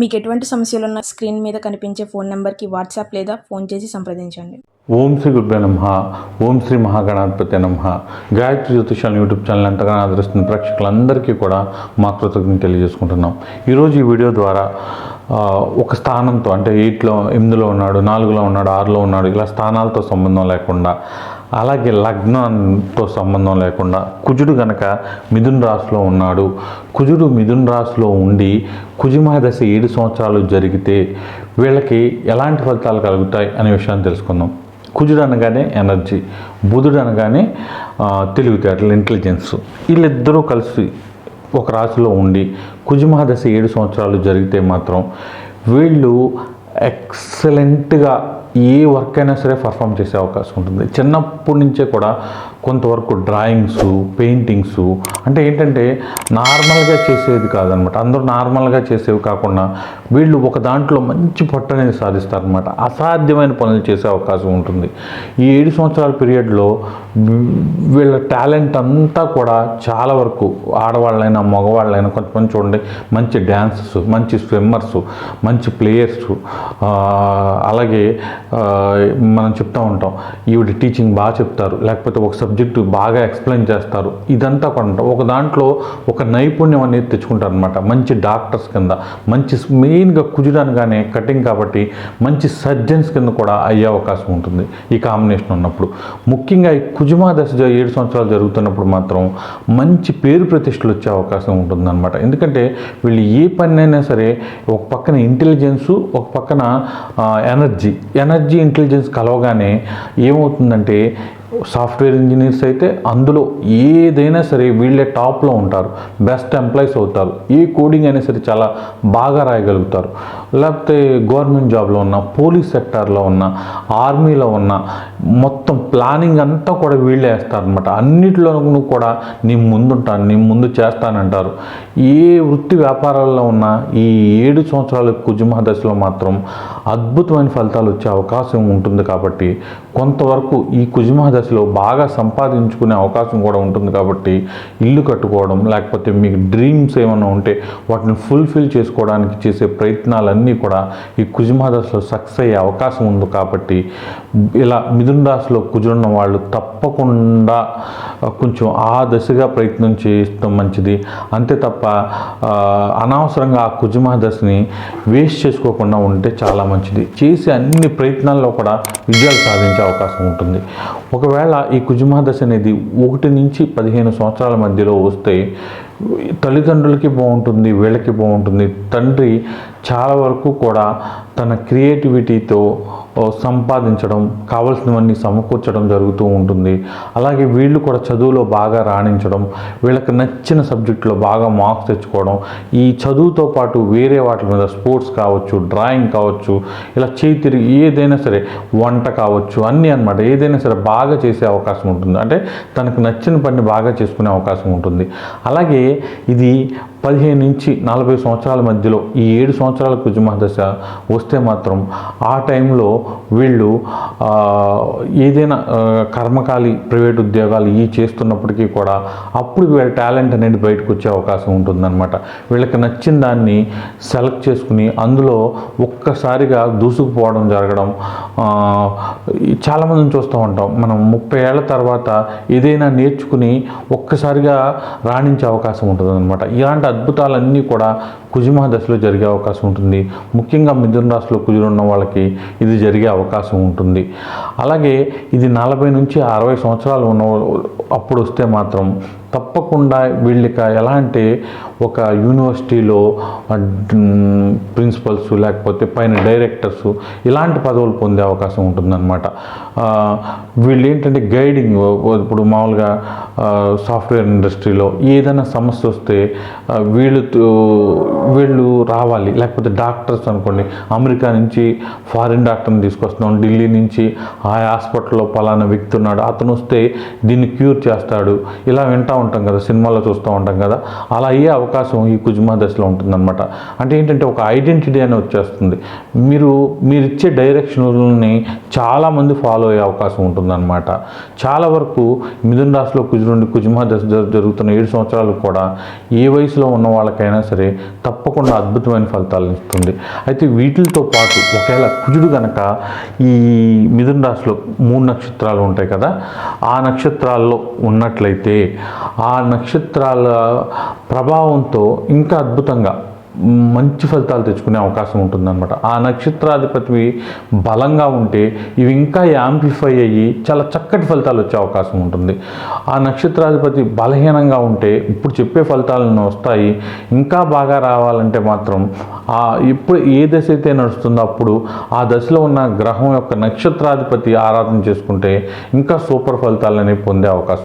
మీకు ఎటువంటి సమస్యలు ఉన్న స్క్రీన్ మీద కనిపించే ఫోన్ నెంబర్కి వాట్సాప్ లేదా ఫోన్ చేసి సంప్రదించండి. ఓం శ్రీ గురుభ్య నమ. ఓం శ్రీ మహాగణాధిపతి నమ. గాయత్రి జ్యోతిషాలు యూట్యూబ్ ఛానల్ ఎంతగానో ఆదరిస్తున్న ప్రేక్షకులందరికీ కూడా మా కృతజ్ఞతలు తెలియజేసుకుంటున్నాం. ఈరోజు ఈ వీడియో ద్వారా ఒక స్థానంతో అంటే ఎయిట్లో ఎనిమిదిలో ఉన్నాడు నాలుగులో ఉన్నాడు ఆరులో ఉన్నాడు ఇలా స్థానాలతో సంబంధం లేకుండా అలాగే లగ్నంతో సంబంధం లేకుండా కుజుడు గనక మిథున్ రాశిలో ఉన్నాడు కుజుడు మిథున్ రాశిలో ఉండి కుజుమహదశ ఏడు సంవత్సరాలు జరిగితే వీళ్ళకి ఎలాంటి ఫలితాలు కలుగుతాయి అనే విషయాన్ని తెలుసుకుందాం. కుజుడు అనగానే ఎనర్జీ బుధుడు అనగానే తెలివితేటలు ఇంటెలిజెన్స్. వీళ్ళిద్దరూ కలిసి ఒక రాశిలో ఉండి కుజుమహదశ ఏడు సంవత్సరాలు జరిగితే మాత్రం వీళ్ళు ఎక్సలెంట్గా ఏ వర్క్ అయినా సరే పర్ఫామ్ చేసే అవకాశం ఉంటుంది. చిన్నప్పటి నుంచే కూడా కొంతవరకు డ్రాయింగ్స్ పెయింటింగ్స్ అంటే ఏంటంటే నార్మల్గా చేసేది కాదనమాట. అందరూ నార్మల్గా చేసేవి కాకుండా వీళ్ళు ఒక దాంట్లో మంచి పొట్ట అనేది సాధిస్తారనమాట. అసాధ్యమైన పనులు చేసే అవకాశం ఉంటుంది. ఈ ఏడు సంవత్సరాల పీరియడ్లో వీళ్ళ టాలెంట్ అంతా కూడా చాలా వరకు ఆడవాళ్ళైనా మగవాళ్ళైనా కొంతమంది చూడండి మంచి డ్యాన్సర్స్ మంచి స్విమ్మర్స్ మంచి ప్లేయర్స్ అలాగే మనం చెప్తూ ఉంటాం ఈవిడ టీచింగ్ బాగా చెప్తారు లేకపోతే ఒకసారి సబ్జెక్టు బాగా ఎక్స్ప్లెయిన్ చేస్తారు. ఇదంతా కొంట ఒక దాంట్లో ఒక నైపుణ్యం అనేది తెచ్చుకుంటారు అనమాట మంచి డాక్టర్స్ కింద మంచి మెయిన్గా కుజడానికానే కటింగ్ కాబట్టి మంచి సర్జన్స్ కింద కూడా అయ్యే అవకాశం ఉంటుంది ఈ కాంబినేషన్ ఉన్నప్పుడు. ముఖ్యంగా ఈ కుజుమా దశ ఏడు సంవత్సరాలు జరుగుతున్నప్పుడు మాత్రం మంచి పేరు ప్రతిష్టలు వచ్చే అవకాశం ఉంటుందన్నమాట. ఎందుకంటే వీళ్ళు ఏ పనైనా సరే ఒక పక్కన ఇంటెలిజెన్సు ఒక పక్కన ఎనర్జీ. ఎనర్జీ ఇంటెలిజెన్స్ కలవగానే ఏమవుతుందంటే సాఫ్ట్వేర్ ఇంజనీర్స్ అయితే అందులో ఏదైనా సరే వీళ్ళే టాప్లో ఉంటారు బెస్ట్ ఎంప్లాయీస్ అవుతారు. ఏ కోడింగ్ అయినా సరే చాలా బాగా రాయగలుగుతారు. లేకపోతే గవర్నమెంట్ జాబ్లో ఉన్న పోలీస్ సెక్టార్లో ఉన్న ఆర్మీలో ఉన్న మొత్తం ప్లానింగ్ అంతా కూడా వీళ్ళే వేస్తారనమాట అన్నిటిలోనూ కూడా నీ ముందుంటాను నీ ముందు చేస్తానంటారు. ఏ వృత్తి వ్యాపారాల్లో ఉన్న ఈ ఏడు సంవత్సరాల కుజుమహ దశలో మాత్రం అద్భుతమైన ఫలితాలు వచ్చే అవకాశం ఉంటుంది కాబట్టి కొంతవరకు ఈ కుజుమహ దశలో బాగా సంపాదించుకునే అవకాశం కూడా ఉంటుంది కాబట్టి ఇల్లు కట్టుకోవడం లేకపోతే మీకు డ్రీమ్స్ ఏమైనా ఉంటే వాటిని ఫుల్ఫిల్ చేసుకోవడానికి చేసే అన్నీ కూడా ఈ కుజుమహ దశలో సక్సెస్ అయ్యే అవకాశం ఉంది కాబట్టి ఇలా మిథున రాశిలో కుజున్న వాళ్ళు తప్పకుండా కొంచెం ఆ దశగా ప్రయత్నం చేయడం మంచిది. అంతే తప్ప అనవసరంగా ఆ కుజుమహ దశని వేస్ట్ చేసుకోకుండా ఉంటే చాలా మంచిది. చేసే అన్ని ప్రయత్నాల్లో కూడా విజయాలు సాధించే అవకాశం ఉంటుంది. ఒకవేళ ఈ కుజుమహ దశ అనేది ఒకటి నుంచి పదిహేను సంవత్సరాల మధ్యలో వస్తే తల్లిదండ్రులకి బాగుంటుంది వీళ్ళకి బాగుంటుంది. తండ్రి చాలా వరకు కూడా తన క్రియేటివిటీతో సంపాదించడం కావలసినవన్నీ సమకూర్చడం జరుగుతూ ఉంటుంది. అలాగే వీళ్ళు కూడా చదువులో బాగా రాణించడం వీళ్ళకి నచ్చిన సబ్జెక్టులో బాగా మార్క్స్ తెచ్చుకోవడం ఈ చదువుతో పాటు వేరే వాటి మీద స్పోర్ట్స్ కావచ్చు డ్రాయింగ్ కావచ్చు ఇలా చేతిరి ఏదైనా సరే వంట కావచ్చు అన్నీ అన్నమాట. ఏదైనా సరే బాగా చేసే అవకాశం ఉంటుంది. అంటే తనకు నచ్చిన పని బాగా చేసుకునే అవకాశం ఉంటుంది. అలాగే ఇది పదిహేను నుంచి నలభై సంవత్సరాల మధ్యలో ఈ ఏడు సంవత్సరాల కుజుమ దశ వస్తే మాత్రం ఆ టైంలో వీళ్ళు ఏదైనా కర్మకాలి ప్రైవేట్ ఉద్యోగాలు ఈ చేస్తున్నప్పటికీ కూడా అప్పుడు వీళ్ళ టాలెంట్ అనేది బయటకు వచ్చే అవకాశం ఉంటుందన్నమాట. వీళ్ళకి నచ్చిన దాన్ని సెలెక్ట్ చేసుకుని అందులో ఒక్కసారిగా దూసుకుపోవడం జరగడం చాలామందిని చూస్తూ ఉంటాం. మనం ముప్పై ఏళ్ళ తర్వాత ఏదైనా నేర్చుకుని ఒక్కసారిగా రాణించే అవకాశం ఉంటుంది అనమాట ఇలాంటి అద్భుతాలన్నీ కూడా కుజుమహ దశలో జరిగే అవకాశం ఉంటుంది. ముఖ్యంగా మిథున రాశిలో కుజులు ఉన్న వాళ్ళకి ఇది జరిగే అవకాశం ఉంటుంది. అలాగే ఇది నలభై నుంచి అరవై సంవత్సరాలు ఉన్న అప్పుడు వస్తే మాత్రం తప్పకుండా వీళ్ళకి ఎలా అంటే ఒక యూనివర్సిటీలో ప్రిన్సిపల్స్ లేకపోతే పైన డైరెక్టర్స్ ఇలాంటి పదవులు పొందే అవకాశం ఉంటుందన్నమాట. వీళ్ళు ఏంటంటే గైడింగ్ ఇప్పుడు మామూలుగా సాఫ్ట్వేర్ ఇండస్ట్రీలో ఏదైనా సమస్య వస్తే వీళ్ళు వీళ్ళు రావాలి. లేకపోతే డాక్టర్స్ అనుకోండి అమెరికా నుంచి ఫారిన్ డాక్టర్ని తీసుకొస్తున్నాం ఢిల్లీ నుంచి ఆ హాస్పిటల్లో పలానా వ్యక్తి ఉన్నాడు అతను వస్తే దీన్ని క్యూర్ చేస్తాడు ఇలా వింటాం ఉంటాం కదా సినిమాలో చూస్తూ ఉంటాం కదా అలా అయ్యే అవకాశం ఈ కుజుమా దశలో ఉంటుందన్నమాట. అంటే ఏంటంటే ఒక ఐడెంటిటీ అని వచ్చేస్తుంది. మీరు మీరు ఇచ్చే డైరెక్షన్లని చాలామంది ఫాలో అయ్యే అవకాశం ఉంటుందన్నమాట. చాలా వరకు మిథున రాశిలో కుజునుండి కుజుమా దశ జరుగుతున్న ఏడు సంవత్సరాలు కూడా ఏ వయసులో ఉన్న వాళ్ళకైనా సరే తప్పకుండా అద్భుతమైన ఫలితాలు ఇస్తుంది. అయితే వీటితో పాటు ఒకవేళ కుజుడు గనక ఈ మిథున రాశిలో మూడు నక్షత్రాలు ఉంటాయి కదా ఆ నక్షత్రాల్లో ఉన్నట్లయితే ఆ నక్షత్రాల ప్రభావంతో ఇంకా అద్భుతంగా మంచి ఫలితాలు తెచ్చుకునే అవకాశం ఉంటుందన్నమాట. ఆ నక్షత్రాధిపతి బలంగా ఉంటే ఇవి ఇంకా యాంప్లిఫై అయ్యి చాలా చక్కటి ఫలితాలు వచ్చే అవకాశం ఉంటుంది. ఆ నక్షత్రాధిపతి బలహీనంగా ఉంటే ఇప్పుడు చెప్పే ఫలితాలను వస్తాయి. ఇంకా బాగా రావాలంటే మాత్రం ఆ ఇప్పుడు ఏ దశ అయితే నడుస్తుందో అప్పుడు ఆ దశలో ఉన్న గ్రహం యొక్క నక్షత్రాధిపతి ఆరాధన చేసుకుంటే ఇంకా సూపర్ ఫలితాలని పొందే అవకాశం